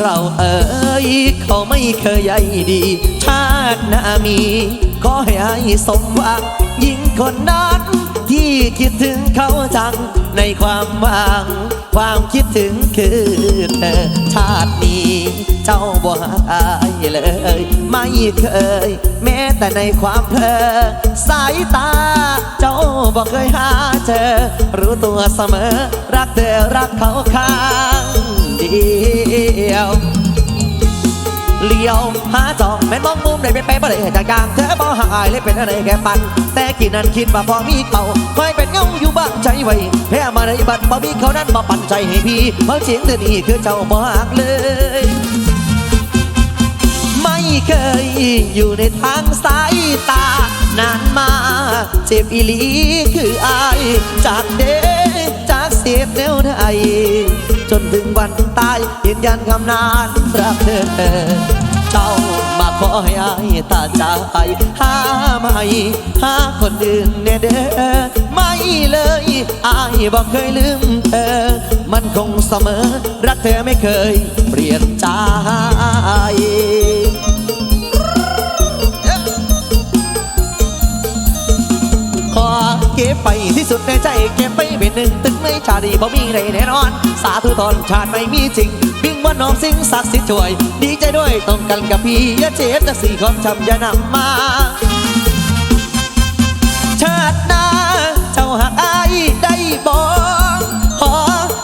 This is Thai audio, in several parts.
เราเอ่ยเขาไม่เคยใยดี ชาติหน้ามี ขอให้อายสมหวังยิ่งคนนั้นที่คิดถึงเขาจังในความหวัง ความคิดถึงคือเธอชาตินี้ เจ้าบ่หาอายเลย ไม่เคย แม้แต่ในความเพลอสายตา เจ้าบ่เคยหาเจอ รู้ตัวเสมอ รักเธอรักเขาข้า ดียวเลี้ยวหาจองแม่นมองมุมได้เป็นไปบ่ได้จากกลางเธอบ่หายเลยเป็นอะไรแค่ปัน แต่กินนั้นคิดว่าพอมีเขาคอยเป็นเงาอยู่บ้างใจไว้แพ้มาในบัดบ่มีเขานั้นมาปั่นใจให้พี่เพราะเสียงเธอนี่คือเจ้าบ่หักเลย ไม่เคยอยู่ในทางสายตานานมาเจ็บอีหลีคืออายจากเด็กจากเสียบแนวไทย จนถึงวันตายยืนยันคำนานรักเธอเจ้ามาขอให้อายตาใจหาไม่หาคนอื่นเน่เด้อไม่เลยอายบอกเคยลืมเธอ มันคงเสมอ รักเธอไม่เคยเปลี่ยนใจ ไปที่สุดในใจเก็บไปเป็นหนึ่งตึงไม่ชาดีบ่มีใครแน่นอน สาธุตอนชาติไม่มีจริงบิ่งว่าน้องสิ่งศักดิ์สิทธิ์ช่วย ดีใจด้วยต้องกันกับพี่อย่าเจ็บจากสี่ความจำอย่านำมาชาติหน้าเจ้าหักอายได้บอกขอ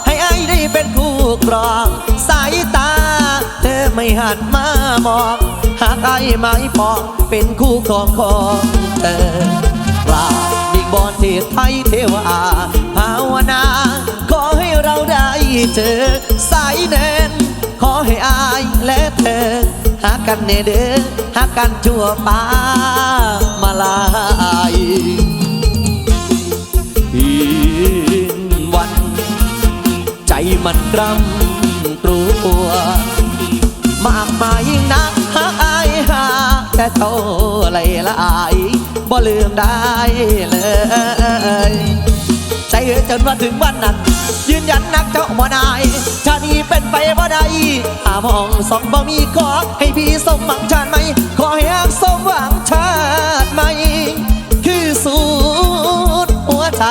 ให้อายได้เป็นคู่ครองสายตา เธอไม่หันมามองหากอายไม่ปองเป็นคู่ครองของเธอ บอลที่ไทยเทวาภาวนา ขอให้เราได้เจอสายแนนขอให้อายและเธอหากันเนเด้อหากันชั่วป้ามาลายคืนวัน ใจมันกรำกลัว แค่เท่าไรละอายบ่ลืมได้เลย ใจเอ๋ยจนว่าถึงวันนั้น ยืนยันนักเจ้าบ่นายชาตินี้เป็นไปบ่ได้หามองสองบ่มีขอให้พี่สมหวังชาติไหม ขอให้อักสมหวังชาติไหม คือสุดหัวใจ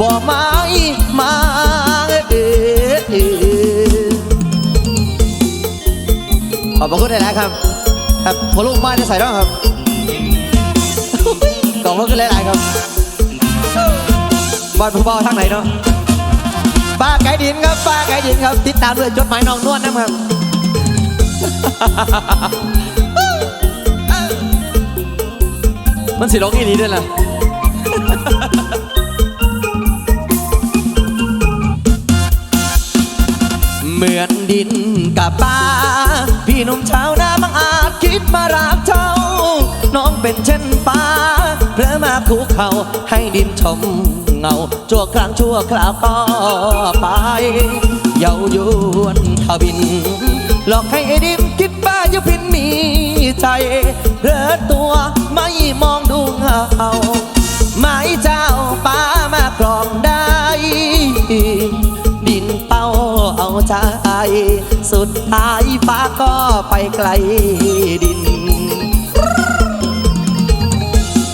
บ่ไม้มาเออขอบคุณหลายๆครับ ครับพอลูกมาจะใส่ร้องครับขอบพระคุณหลายๆครับบอลผู้บอลทางไหนเนาะป้าไก่ดินครับป้าไก่ดินครับ ติดตามด้วยจดหมายน้องนวลนะครับมันสิร้องอีนี้ด้วยล่ะเหมือนดินกับป้าพี่นุ่มชา ดมารักเจ้า น้องเป็นเช่นป้าเพื่อมาคุกเขาให้ดินชมเงา ชั่วครั้งชั่วคราวก็ไป เยาวยวนทวิน หลอกให้ดินคิดป้าอยู่พินมีใจเรอตัวไม่มองดูเงาไม้เจ้าป้ามากรองได้ ใจ สุดท้ายฟ้าก็ไปไกลดิน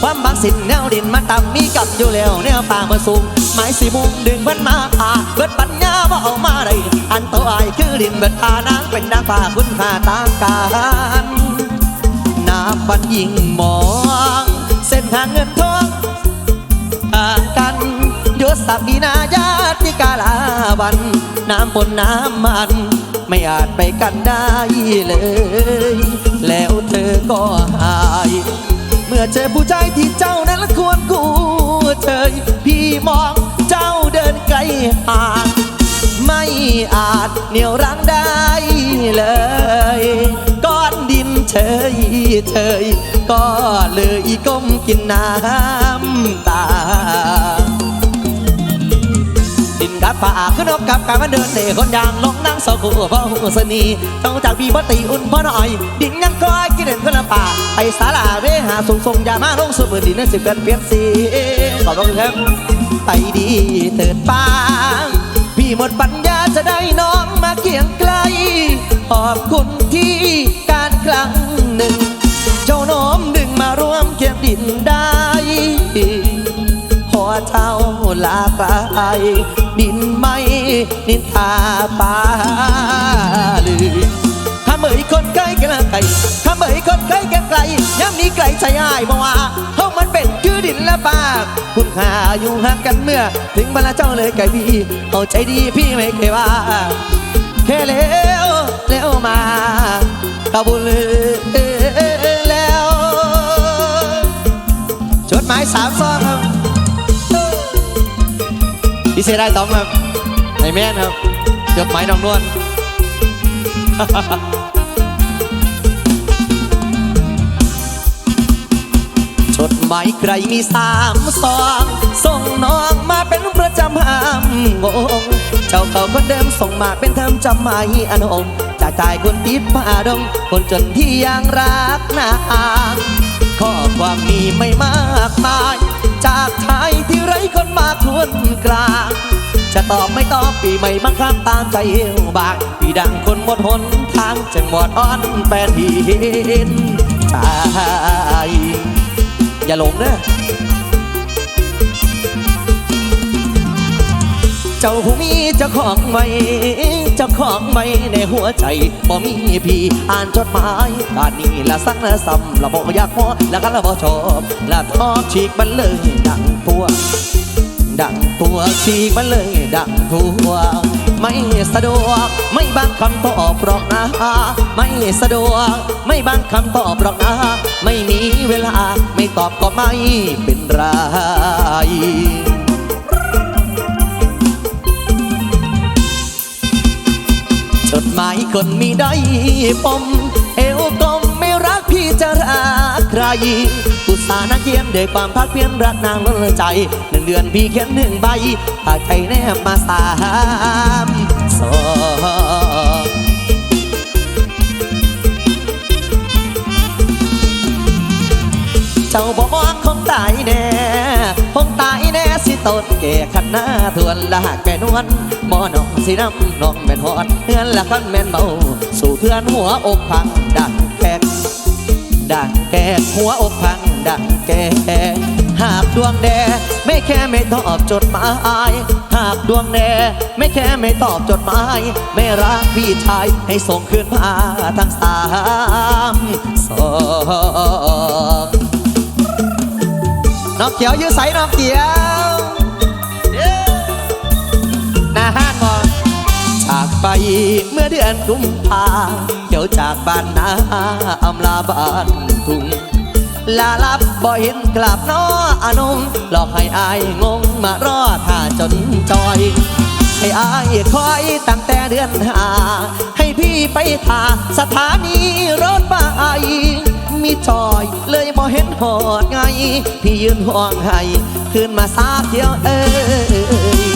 ความบักสินแนวดินมันต่ำมีกับอยู่แล้วแนวป่ามาสูงไม้สีมุมดึงเพิ่นมาอาเบิดปัญญาว่าเอามาได้อันตัวอายคือดินเบิดพานางเป็นนางฟ้าคุณค่าตามการน้ำบันยิ่งมอง เส้นทางเงินทองห่างกัน ศักดินาญาติกาลาวัน น้ำปนน้ำมัน ไม่อาจไปกันได้เลย แล้วเธอก็หาย เมื่อเจอผู้ชายที่เจ้านั้นควรกูเฉยพี่มองเจ้าเดินไกลห่างไม่อาจเหนี่ยวรั้งได้เลยก้อนดินเฉยเฉยก็เลยก้มกินน้ำตา กับป่าขึ้นนกกับการมาเดินเตะคนยางลงนั่งสกูพ่อหูสนีต้องจากพี่บ่ตีอุ่นพ่อหน่อย ดินยังคอยกินเด่นคนละป่าไปสาลาเวหาสูงทรงยามาลงสุดดินนั่นสิเปลี่ยนเปลี่ยนสีขอบคุณครับไปดีเถิดป้าพี่หมดปัญญาจะได้น้องมาเคียงไกลขอบคุณที่การครั้งหนึ่ง เจ้าน้อมดึงมาร่วมเคียงดินได้พอเจ้า ลาไป ดินไม่นินทาป่าลือถ้าเมื่อคนใกล้กันไกลถ้าเมื่อคนใกล้กันไกลย้ำนี้ไกลใจอ้ายบอกว่าเฮามันเป็นคือดินและปากคุณค่าอยู่ห่างกันเมื่อ ถึงเวลาเจ้าเลยไกลพี่เข้าใจดีพี่ไม่เคยว่าแค่เล้วเลี้ยวมากาบุลือแล้ว จดหมายสามซอง เสยได้ต้อมครับไอแม่นครับจดหมายน้องนวลจดหมายใครมีสามซองส่งน้องมาเป็นประจำห้ามงงเจ้าเก่าคนเดิมส่งมาเป็นทำจำหมายอนงจากใจคนติดผ้าดงคนจนที่ยังรักนางข้อความมีไม่มากมาย จากชายที่ไร้ มาทวนกลาง จะตอบไม่ตอบปีใหม่บังคับตามใจเอวบางพี่ดังคนหมดหนทางจังหวัดอ่อนแฟนที่เห็นใจอย่าหลงนะเจ้ามีเจ้าของไหมเจ้าของไหมในหัวใจบ่มีพี่อ่านจดหมายการนี้ละสักละซ้ำละบ่อยากพอละกันละบ่ชอบละทอฉีกมันเลยดังตัว ดังตัวฉีกมันเลยดังตัวไม่สะดวกไม่บางคำตอบหรอกนะไม่สะดวกไม่บางคำตอบหรอกนะไม่มีเวลาไม่ตอบก็ไม่เป็นไรจดหมายคนมีได้ปมเอวกลมไม่รักพี่จะรักใคร สาหนักเขียนด้วยความพักเพียรรักนางล้นใจหนึ่งเดือนพี่เขียนหนึ่งใบปากใจแนบมาสามสองเจ้าบอกว่าคงตายแน่คงตายแน่สิตนแก่ขันหน้าทวนละหากแม่นวลหมอน้องสิน้ำน้องแม่นหอดเฮือนละคันแม่นเบาสู่เพื่อนหัวอกพังดังแกก ดังแก่หัวอกพังดังแก่หากดวงแดไม่แค่ไม่ตอบจดหมายหากดวงแดไม่แค่ไม่ตอบจดหมาย ไม่รักพี่ชายให้ส่งคืนมาทั้งสามสองน้องเขียวยื้อใสน้องเขียว ไปเมื่อเดือนกุมภาเขียวจากบ้านนาอำลาบ้านทุ่งลาลับบ่เห็นกลับน้ออานงหลอกให้อายงงมารอท่าจนจอย ให้อายคอยตั้งแต่เดือนหา ให้พี่ไปท่าสถานีรถไฟมีจอยเลยบ่เห็นหอดไง พี่ยืนห่วงให้ขึ้นมาซาเที่ยวเอ้ย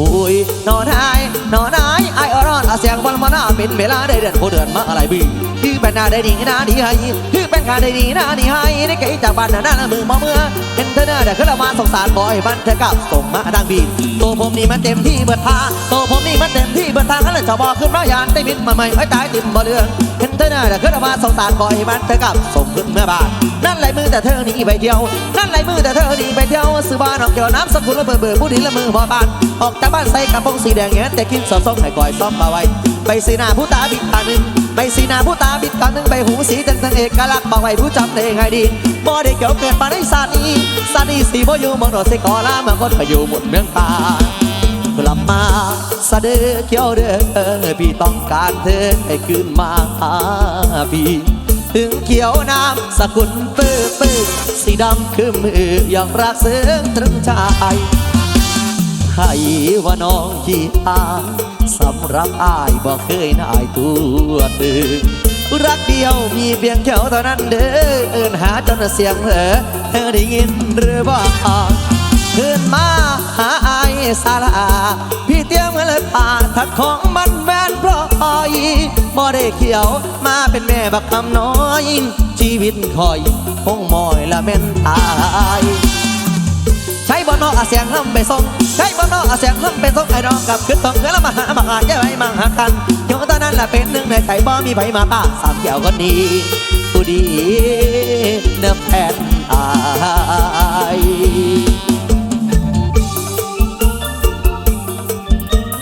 อุ้ยนอนหายนอนหายไออรอนอาเสียงบอลมาหน้าเป็นเวลาได้เดือนผู้เดือนมาอะไรบีคือเป็นหน้าได้ดีหน้าดีให้คือเป็นกาได้ดีหน้าดีให้ได้ไกลจากบ้านหน้านมือมาเมื่อเห็นเธอเน้อเดี๋ยวขึ้นละมาสงสารบ่อยบ้านเธอกับส่งมาดังบีตัวผมนี่มันเต็มที่เบิดทางตัวผมนี่มันเต็มที่เบิดทางนั่นแหละจะบอกขึ้นมายานได้บินมาใหม่ไอ้ตายติ่มบ่เรือง เห็นเธอเน้อเดี๋ยวขึ้นมาสงสารบ่อยบ้านเธอกับส่งขึ้นเมื่อบานนั่นไหลมือแต่เธอหนีไปเที่ยวนั่นไหลมือแต่เธอหนีไปเที่ยวซื้อบ้านออกเกี่ยวน้ำสกุลเบื่อเบื่อผู้ดีละมือบ่บานออกจากบ้านใส่กระโปรงสีแดงเงี้ยแต่กินสดส้มให้ก่อยซ้อมมาไว้ไปสีหน้าผู้ตาบิดตาหนึ่งไปสีหน้าผู้ตาบิดตาหนึ่งไปหูสีจังสังเอกลักษณ์บอกไว้ผู้จำได้ไงดีบ่ได้เกี่ยวเกิดมาในศานี้ศานีสีบ่อยู่เมืองโดดสิกอลาเมืองคนก็อยู่หมดเมืองตา กลับมาสะเดือเกี่ยวเด้อพี่ต้องการเธอให้คืนมาหาพี่ถึงเขียวน้ำสกุลปื้อปื้อสีดำคือมืออยังรักเสืองตรึงใจให้ว่าน้องขี้อายสำหรับอายบอกเคยนายตัวตึงรักเดียวมีเพียงแค่เท่านั้นเด้อเอินหาจนเสียงเหอเธอได้ยินหรือบ่ ขึ้นมาหาอายสาลาพี่เตรียมกันเลยผ่าทัดของมันแวนเพราะอายบ่ได้เขียวมาเป็นแม่บักคำน้อย ชีวิตคอยคงมอยละแม่นตายใช้บ่นออาเสียงลำไปส่งใครบ่นออาเสียงลำไปส่งไอ้น้องกับขึ้นต้องเงินล้วมาหาบักอาจจะไว้มังหากันเดี๋ยตอนนั้นละเป็นหนึ่งในใจบ่มีไผมาป้าสามเกี่ยวก็ดีผู้ดีเนื้อแผ่นอาย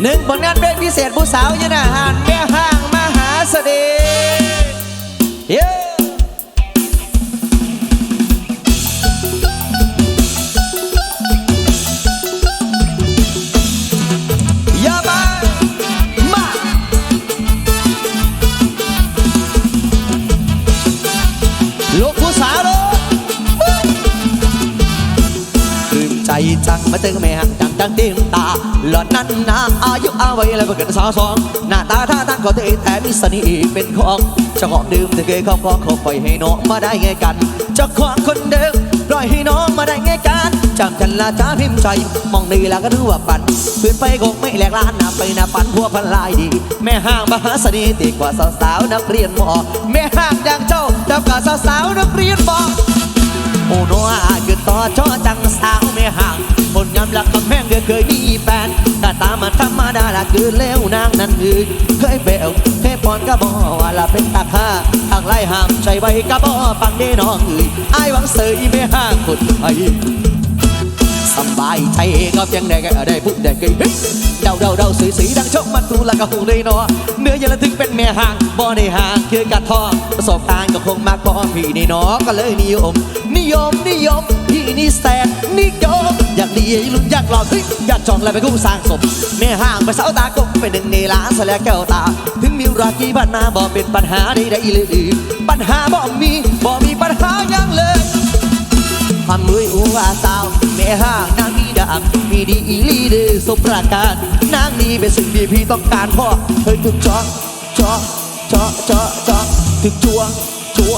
หนึ่งผลงานเพลงพิเศษผู้สาวยืนอาหารแม่ห้างมหาเสน่ห์ มาเจอแม่หักจังจังเต็มตา หล่อนนั้นนาอายุอาวัยแล้วก็เกิดสาวสอง หน้าตาท่าทางก็เท่แต่มีเสน่ห์เป็นของเจ้าของดื่มเธอเคยครอบครองเขาปล่อยให้น้องมาได้ไงกันเจ้าของคนเดิมปล่อยให้น้องมาได้ไงกันจำกันละจ้าพิมพ์ใจ มองดีแล้วก็รู้ว่าปันเพื่อนไปคงไม่แหลกล้านนะไปนะปันพวกพันลายดี แม่ห้างมหาเสน่ห์ดีกว่าสาวๆนักเรียนมอแม่ห้างอย่างเจ้าเจ้ากับสาวๆนักเรียนมอโอ้โนอาคือต่อจอจังสาวไม่ห่าง นามหลักคำแพงก็เคยมีแฟนแต่ตามมาธรรมดาละคือเลวนางนั้นคือเคยเบลเคยปอนก็บอกว่าละเป็นตาข้าทางไล่ห้ามใจไว้ก็บอฟังเด้น้องเอ้ยไอ้หวังเสยไม่ห่างคนไอ้ สบายใจก็เพียงได้ก็ได้พูดได้กี่เดาเดาเดาสีสีดังชกมันตูละก็คงได้เนาะเนื้อเยังลถึงเป็นแม่ห่างบ่ได้ห่างคือกระทองประสบการณ์ก็คงมากพอพี่นี่นาะก็เลยนิยม นิยมนิยมพี่นี่แสนนิยมอยากดีลุ้นอยากหลอกเฮ้ยอยากจองแล้วไปกู้สร้างสมแม่ห่างไปสาวตากบเป็นหนึ่งในล้านสละแก้วตา ถึงมีรักกี่บ้านนาบ่เป็นปัญหาใดๆเลยปัญหาบ่มีบ่มีปัญหาอยังเลยความมืออัวสาว ห้างนางมีดามมีดีอีลีเดอสมประการนางนี้เป็นสิ่งที่พี่ต้องการพ่อเฮ้ยทุกจอจอจอจอจอถึงจัวจัว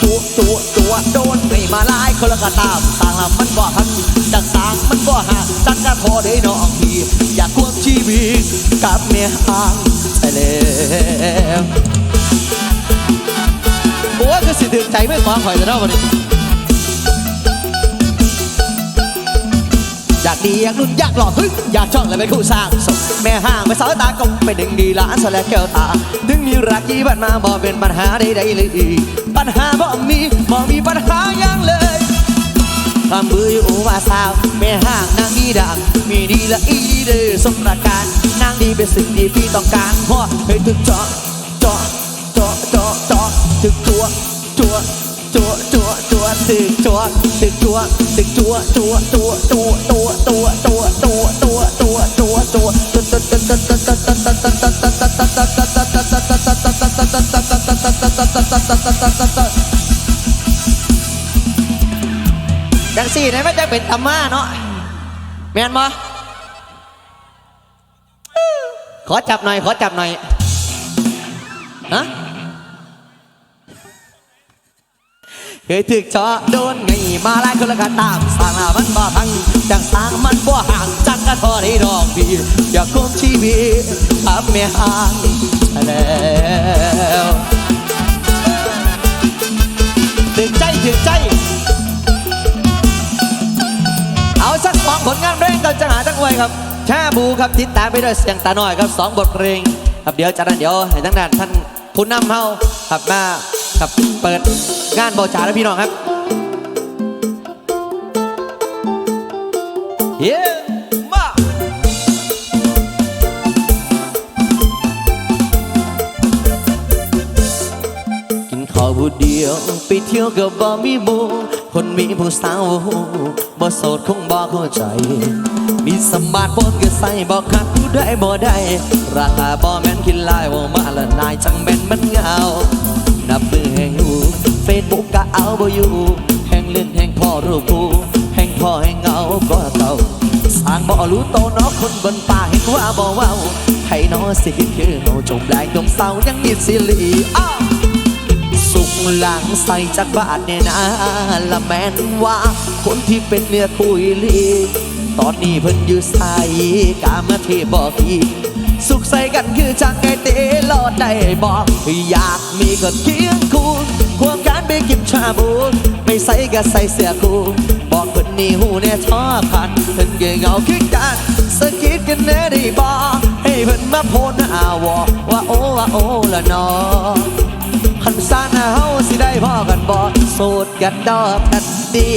จัวจัวจัวโดนไม่มาลายคนละกะตามต่างละมันบ่หันดังต่างมันบ่หาตั้งกะทอได้น้องพี่อยากควบชีวิตกับแม่ห้างใช่แล้วโอ้ยคือสิถึงใจไม่ขวางข่อยจะเล่าวันนี้ อยากดีอยากนุ่นอยากหล่อเฮ้ยอยากช่องและเป็นคู่สร้างสมแม่ห้างไปสาวตากงไปดึงดีหล้านสและแก้วตา ถึงมีรักกี่บันมาบ่เป็นปัญหาใดๆเลยปัญหาบ่มีบ่มีปัญหาอยังเลยความมืออยู่ว่าสาวแม่ห้างนางดีดำมีดีละอีเด้อสมประการนางดีเป็นสิ่งที่พี่ต้องการพราะเฮ้ถึงเจาะเจาะเจาะเจาะเจาะถึงจัวจัวจัวจัวจัว ตึกจัวตึกจัวตึกจัวจัวจัวจัวตัวตัวตัวตัวตัวตัวตัวตัวจังสี่นี่ไม่จะเป็นธรรมะเนาะแมนบ่ขอจับหน่อย ขอจับหน่อยฮะ เคยถึกเจาะโดนไงมาหลายคนละกันตามสร้างหน้ามันบ่พังจังสร้างมันบ่ห่างจังกะทอได้ดอกพี่อย่ากคุมชีวิตอับแม่ห่างแล้วถึกใจถึกใจ เอาสักสองผลงานเพลงกันจะหาจังไว้ครับแชาบูครับติดตามไปด้วยเสียงตาหน่อยครับสองบทเพลง ครับเดี๋ยวจากนั้นเดี๋ยวให้ทั้งนั้นท่านผู้นำเฮาครับมา ครับเปิดงานบอจ่าแล้วพี่น้องครับเย้มากินข้าวผู้เดียวไปเที่ยวกับบ่มีหมูคนมีผู้สาวบ่โสดคงบ่เข้าใจ มีสมบัติปนก็ใส่บ่คักผู้ใดบ่ได้ ราคาบ่แม่นคิดลายว่ามาละนายจังแม่นมันเงา นับมือแห่งหูเฟซบุ๊กก็เอาบ่อยู่แห่งเลื่อนแห่งพ่อรูปผู้แห่งพ่อแห่งเงาก็เก่าสร้างบ่รู้โตนอคนบนป่าเห็นว่าบ่เว้าให้นอสิคือเฮาจมแรงจมเศร้ายังมีสิริอ้าสุกหลังใส่จากบาทเนี่ยนะละแม่นว่าคนที่เป็นเนื้อคุยลีตอนนี้เพิ่นอยู่ใส่กามาเทบอกอี สุขใส่กันคือจังไงเตลอดได้บอกอยากมีก็เคียงคู่ควงการไปกิบชาบูไปใส่ก็ใส่เสื้อคู่บอกเพิ่นนี่หูเนี่ยท้อคันเพิ่นเก่งเอาคิดกันสะกิดกันแน่ได้บ่ให้เพิ่นมาโพนอาวอว่าโอ้ว่าโอ้ละนอขันซานาเฮาสิได้พ่อกันบ่โสดกันดอกกันดี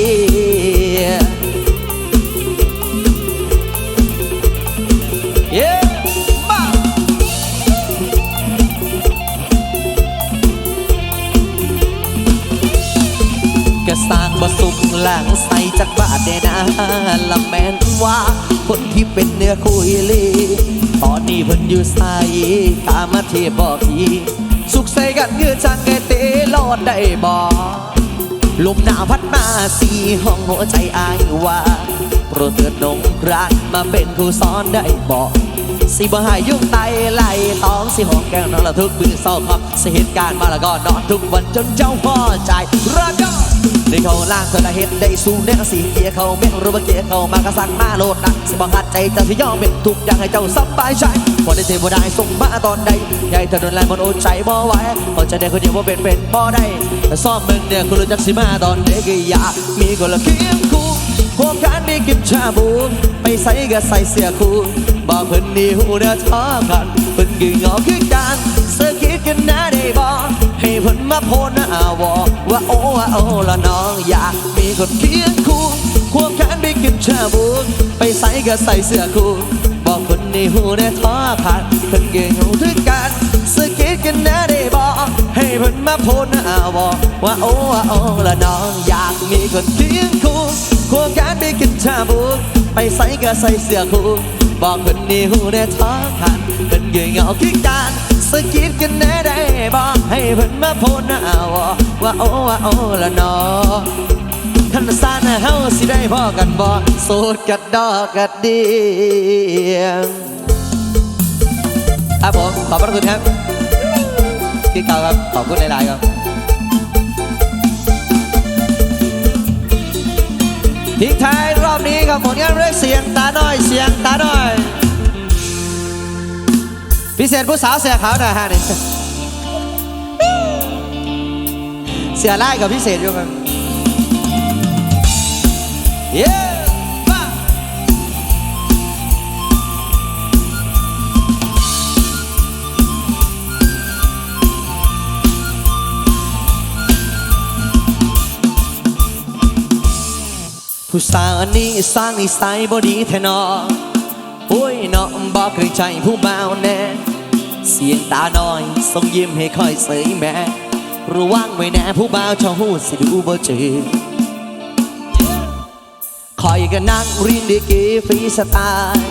ก็สร้างบ่สุขหลังใส่จากบาทได้นะละแมนว่า คนที่เป็นเนื้อคุยลีตอนนี้เพิ่นอยู่ใส่ตามมาเทบอกีสุขใส่กันเงือจังไงเตลอดได้บ่ลมหนาวพัดมาสีห้องหัวใจอายว่าโปรดเถิดนงรานมาเป็นครูสอนได้บอกสิบ่หายยุ่งไตไหลต้องสิหอมแก้วนอนละทุกมือเศร้าครับสิเหตุการณ์มาล้วก็นอนทุกวันจนเจ้าพ่อใจรักก็ ได้เขาล่างเธอละเห็นได้สูงแน่สีเกียเขาไม่รู้ว่าเกียเขามากระสังมาโลดนะสิบ่หัดใจจะสิยอมเป็นทุกอย่างให้เจ้าสบายใจพอได้เทวดาส่งมาตอนใดใหญ่ถนนแลมันอดใจบ่ไหวพอจะได้คนเดียวว่าเป็นเป็นบ่ได้แต่ซ่อมมึงเนี่ยคุณรู้จักสิมาตอนเด็กอยากมีคนละเคียงคู่โครงการมีกินชาบูไปใส่ก็ใส่เสื้อคู่บอกเพิ่นนี่หูเด้อท้อกันเพิ่นกึ่งออกคือกันเสื้อคิดกันนะได้บอก ให้เพิ่นมาโพนาวอว่าโอ้ว่าโอ้ละน้องอยากมีคนเคียงคู่ครงการมีกินชาบูไปใส่ก็ใส่เสื้อคู่บอกเพิ่นหูเด้อท้อกันเพิ่นกึ่งออกคือกันสื้อคิดกันนะได้บอกให้เพิ่นมาโพนาวอว่าโอ้ว่าโอ้ละน้องอยากมีคนเคียงคู่ควงการไปกินชาบูไปใส่ก็ใส่เสื้อคู่บอกคนในหูได้ท้อคันเป็นเงยเงาคิดการ สกิดกันแน่ได้บอกให้เพิ่นมาโพนเอาว่าโอ้ว่าโอ้ละนอขันซานเฮาสิได้พ่อกันบ่โสดกัดดอกกัดเดียงครับผมขอบพระคุณครับพี่เก่าครับ ขอบคุณหลายๆครับทิ้งท้ายรอบนี้กับผลงานเรื่องเสียงตาน้อยเสียงตาน้อย พิเศษผู้สาวเสียขาวหน่อยฮะนี่เสียไล่กับพิเศษอยู่กันเย้ผู้สาวอันนี้สร้างนิสัยบดีแท้นอโอ้ยน้อ บอกเคยใจผู้บ่าแน่เสียงตาน้อยส่งยิ้มให้คอยเสยแม่ระวังไว้แน่ผู้บ่าวชอบหูสิดูบ่เจอคอยก็นั่งรียนดีกีฟรีสไตล์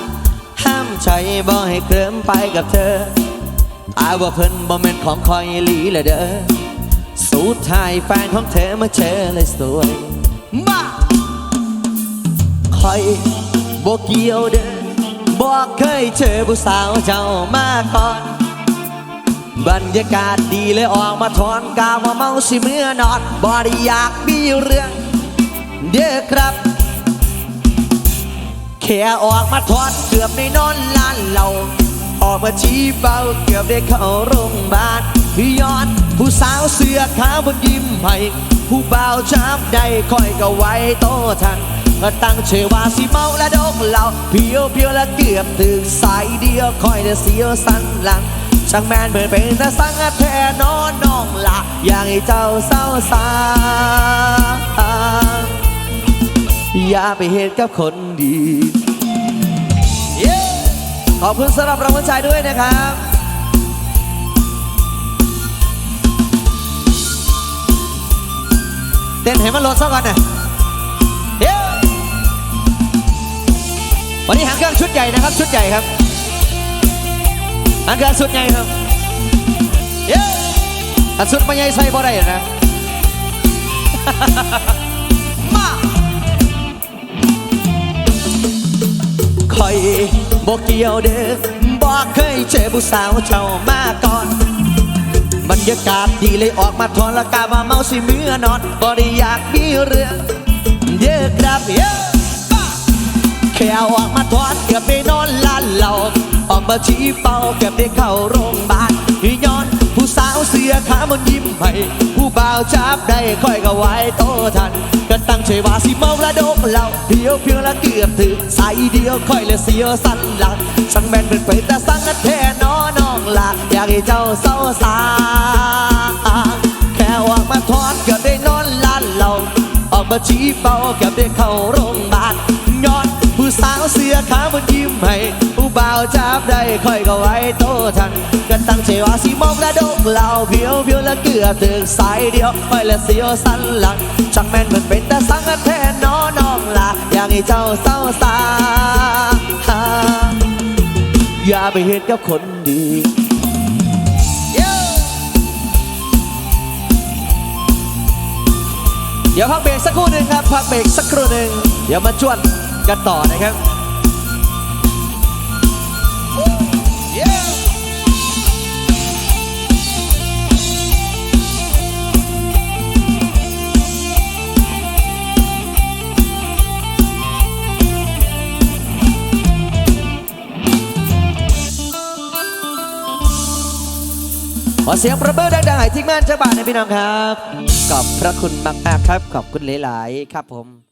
ห้ามใจบ่ให้เคลิ้มไปกับเธอตายว่าเพิ่นบ่แม่นของคอยอีหลีละเด้อสุดท้ายแฟนของเธอมาเจอเลยสวยมาคอยบอกเกี่ยวเด้อ บอกเคยเจอผู้สาวเจ้ามาก่อน บรรยากาศดีเลยออกมาถอนกาวมาเมาสิเมื่อนอนบ่ได้อยากมีเรื่องเด้อครับแค่ออกมาถอนเกือบได้นอนลานเราออกมาชี้เบาเกือบได้เข้าโรงพยาบาลพี่ยอนผู้สาวเสื้อขาวบนยิ้มให้ผู้บ่าวช้ำได้คอยก็ไว้โตทัน ตั้งเชื่อว่าสิเมาและดกเหล่าเพียวเพียวและเกือบถึงสายเดียวคอยจะเสียวสันหลังช่างแมนเปิดเป็นตาสังแทนอนน้องละอย่างให้เจ้าเศร้าสาอย่าไปเหตุกับคนดีขอบคุณสำหรับรางวัลใจด้วยนะครับเต้นให้มันลดซะก่อนนะ วันนี้หางเครื่องชุดใหญ่นะครับ ชุดใหญ่ครับหางเครื่องชุดใหญ่ครับเย้ถ้าชุดไม่ใหญ่ใส่บ่ได้นะมาคอยบอกเกี่ยวเด้อบอกเคยเจอผู้สาวเจ้ามาก่อนบรรยากาศดีเลยออกมาทอนละกามาเมาสิเมื่อนอนบ่ได้อยากมีเรื่องเยอะครับเยอะ แค่ออกมาทอนเกือบได้นอนลานเหล่าออกมาชี้เป้าเกือบได้เข้าโรงพยาบาลย้อนผู้สาวเสียขามันยิ้มให้ผู้บ่าวจับได้ค่อยก็ไว้โตทันก็ตั้งใจว่าสิเมาละดกเหล่าเพียวเพียวละเกือบถึงใส่เดียวค่อยเลยเสียวสันหลังสังแมนเป็นไปแต่สังกัดแท้น้อน้องละอยากให้เจ้าเศร้าสาแค่ออกมาทอดเกือบได้นอนลานเหล่าออกมาชี้เป้าเกือบได้เข้าโรงพยาบาล ผู้สาวเสียขามันยิ้มให้ผู้บ่าวจับได้ค่อยก็ไว้โตทันก็ตั้งใจว่าสิมองและดกเหล่าเพียวเพียวและเกือบถึงสายเดียวไปและเสียวสันหลังช่างแม่นมันเป็นแต่สังแท้น้อน้องละอยากให้เจ้าเศร้าสาอย่าไปเห็นกับคนดีเดี๋ยวพักเบรกสักครู่หนึ่งครับพักเบรกสักครู่หนึ่งเดี๋ยวมาจวน กันต่อนะครับขอเสียงประเบิดดังๆให้ทีมงานเจ้าบ้านนะพี่น้องครับ ขอบพระคุณมากๆครับ ขอบคุณหลาย ๆ ครับผม